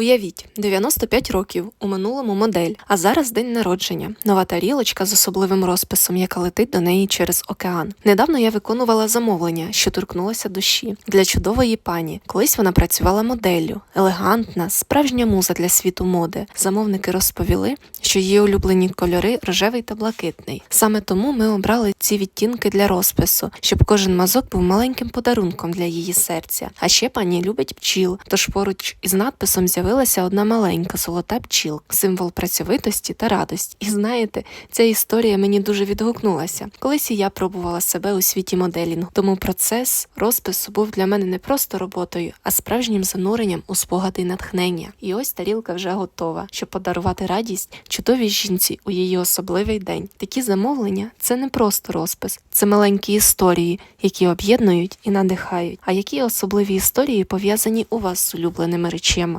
Уявіть, 95 років, у минулому модель, а зараз день народження, нова тарілочка з особливим розписом, яка летить до неї через океан. Недавно я виконувала замовлення, що торкнулося душі для чудової пані. Колись вона працювала моделлю, елегантна, справжня муза для світу моди. Замовники розповіли, що її улюблені кольори рожевий та блакитний. Саме тому ми обрали ці відтінки для розпису, щоб кожен мазок був маленьким подарунком для її серця. А ще пані любить пчіл, тож поруч із надписом з'явилася одна маленька золота пчіл, символ працьовитості та радості. І знаєте, ця історія мені дуже відгукнулася. Колись і я пробувала себе у світі моделінгу, тому процес розпису був для мене не просто роботою, а справжнім зануренням у спогади й натхнення. І ось тарілка вже готова, щоб подарувати радість чудовій жінці у її особливий день. Такі замовлення це не просто розпис, це маленькі історії, які об'єднують і надихають. А які особливі історії пов'язані у вас з улюбленими речами?